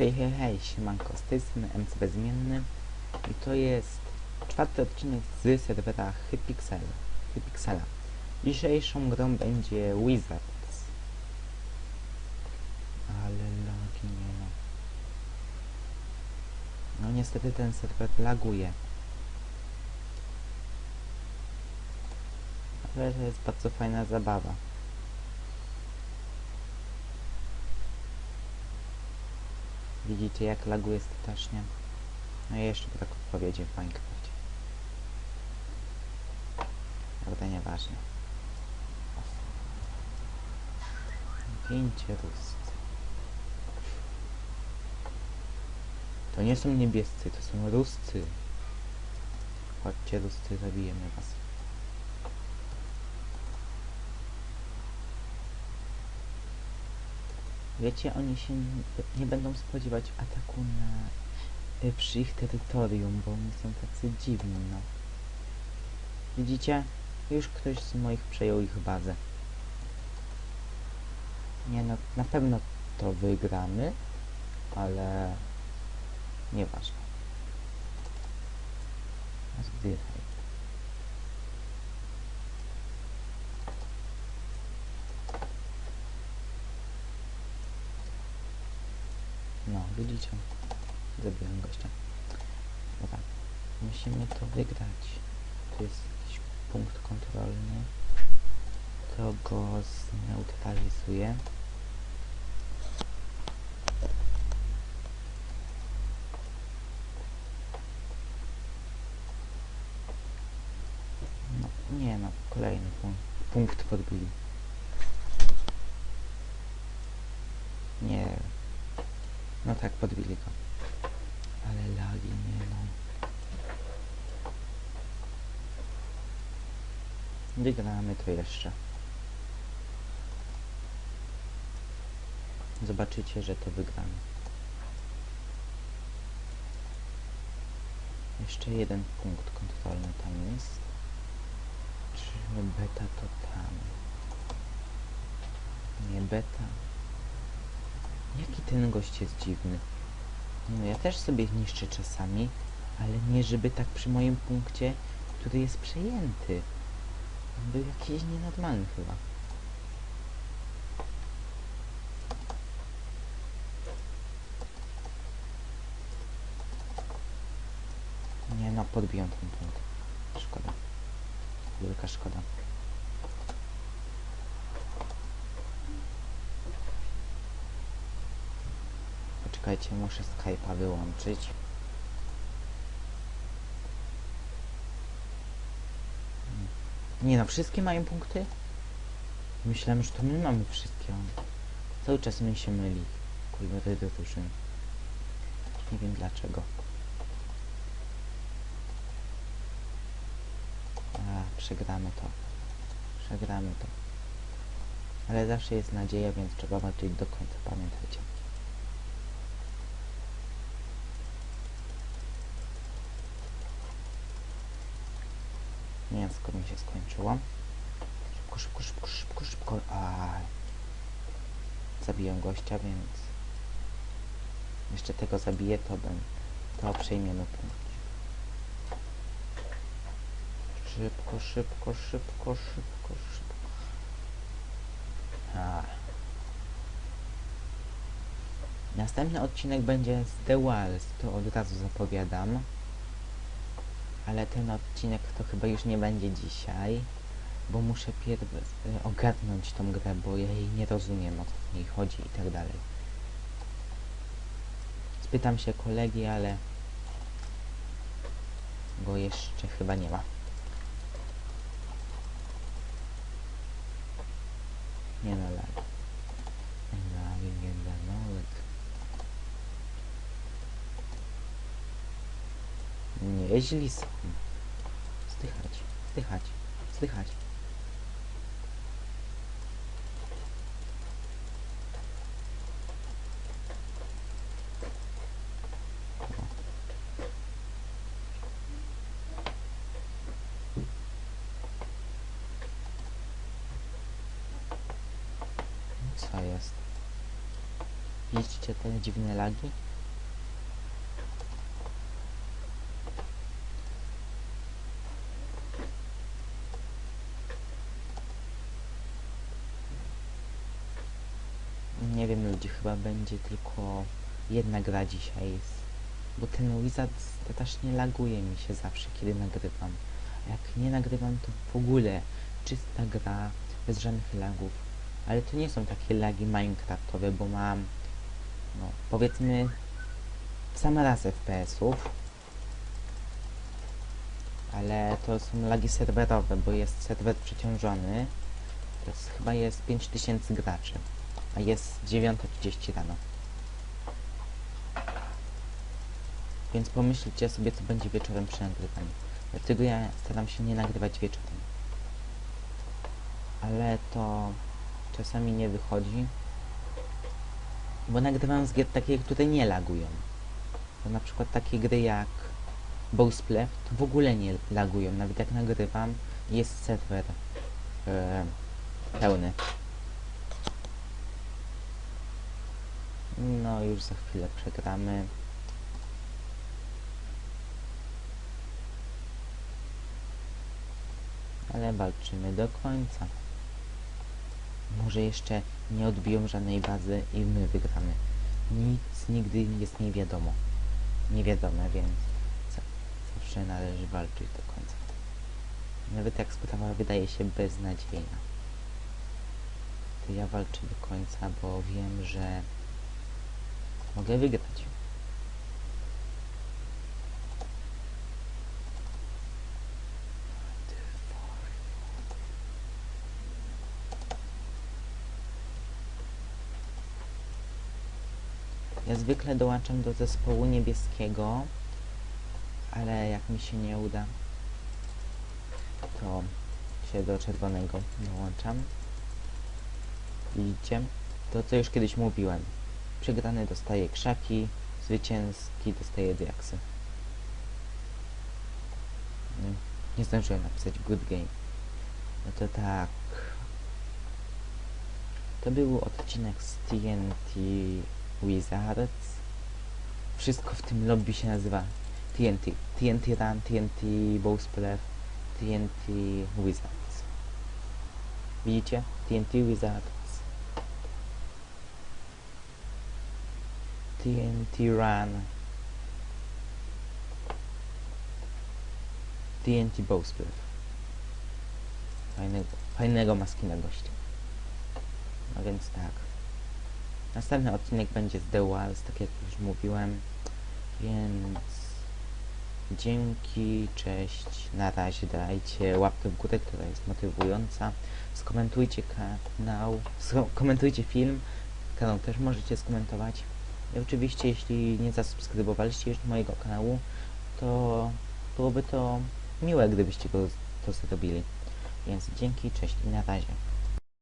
Hej, hej, hej, siemanko, z tej strony MC Bezmienny i to jest czwarty odcinek z serwera Hypixel, Hypixela. Dzisiejszą grą będzie Wizards. Ale lagi nie ma. No niestety ten serwer laguje. Ale to jest bardzo fajna zabawa. Widzicie jak laguje strasznie. No i jeszcze brak odpowiedzi w Minecrafcie. Prawda nieważne. Gincie ruscy. To nie są niebiescy, to są ruscy. Chodźcie ruscy, zabijemy was. Wiecie, oni się nie, będą spodziewać ataku na y, przy ich terytorium, bo oni są tacy dziwni, no. Widzicie? Już ktoś z moich przejął ich bazę. Nie no, na pewno to wygramy, ale nieważne. Zdychaj. No, widzicie? Zabiłem gościa. Dobra. Musimy to wygrać. Tu jest jakiś punkt kontrolny. To go zneutralizuje. No, nie no, kolejny punkt, punkt podbili. Nie, no tak, podbili go. Ale lagi, nie no. Wygramy to jeszcze. Zobaczycie, że to wygramy. Jeszcze jeden punkt kontrolny tam jest. Czy beta to tam? Nie beta. Jaki ten gość jest dziwny. No ja też sobie niszczę czasami, ale nie żeby tak przy moim punkcie, który jest przejęty. On był jakiś nienormalny chyba. Nie no, podbiją ten punkt. Szkoda. Wielka szkoda. Poczekajcie, muszę Skype'a wyłączyć. Nie no, wszystkie mają punkty? Myślałem, że to my mamy wszystkie. Cały czas mi się myli. Kolory do drużyn. Nie wiem dlaczego. A, przegramy to. Przegramy to. Ale zawsze jest nadzieja, więc trzeba walczyć do końca, pamiętajcie. Mięsko mi się skończyło. Szybko, szybko, szybko, szybko, szybko. Aj. Zabiję gościa, więc... Jeszcze tego zabiję, to bym... To przejmiemy punkt. Szybko, szybko, szybko, szybko, szybko. A. Następny odcinek będzie z The Walls, to od razu zapowiadam. Ale ten odcinek to chyba już nie będzie dzisiaj, bo muszę pierw y, ogarnąć tą grę, bo ja jej nie rozumiem o co w niej chodzi i tak dalej. Spytam się kolegi, ale go jeszcze chyba nie ma. Nie no, lag. Lag, nie da, no, lag. Nieźli są. Zdychać, zdychać, zdychać. Co jest? Widzicie te dziwne lagi? Chyba będzie tylko jedna gra dzisiaj. Bo ten Wizard strasznie laguje mi się zawsze, kiedy nagrywam. A jak nie nagrywam, to w ogóle czysta gra, bez żadnych lagów. Ale to nie są takie lagi Minecraftowe, bo mam, no, powiedzmy, sam raz FPS-ów. Ale to są lagi serwerowe, bo jest serwer przeciążony. To jest, chyba jest 5000 graczy, a jest 9.30 rano. Więc pomyślcie sobie, co będzie wieczorem przy nagrywaniu. Dlatego ja staram się nie nagrywać wieczorem. Ale to czasami nie wychodzi. Bo nagrywam z gier takie, które nie lagują. To na przykład takie gry jak Bowsplew to w ogóle nie lagują. Nawet jak nagrywam, jest serwer e, pełny. No już za chwilę przegramy. Ale walczymy do końca. Może jeszcze nie odbiją żadnej bazy i my wygramy. Nic nigdy jest nie wiadomo. Nie wiadomo, więc za- zawsze należy walczyć do końca. Nawet jak sprawa wydaje się beznadziejna. To ja walczę do końca, bo wiem, że mogę wygrać. Ja zwykle dołączam do zespołu niebieskiego, ale jak mi się nie uda, to się do czerwonego dołączam. Widzicie? To co już kiedyś mówiłem. Przegrany dostaje krzaki, zwycięski dostaje diaksy. Nie, zdążyłem napisać good game. No to tak. To był odcinek z TNT Wizards. Wszystko w tym lobby się nazywa TNT. TNT Run, TNT Bowsplew, TNT Wizards. Widzicie? TNT Wizards. TNT Run. TNT Bowsplew. Fajnego, fajnego maskina gościa. No więc tak. Następny odcinek będzie z The Walls, tak jak już mówiłem. Więc dzięki, cześć, na razie dajcie łapkę w górę, która jest motywująca. Skomentujcie kanał, skomentujcie film, kanał też możecie skomentować. I oczywiście jeśli nie zasubskrybowaliście już mojego kanału, to byłoby to miłe, gdybyście go to zrobili. Więc dzięki, cześć i na razie.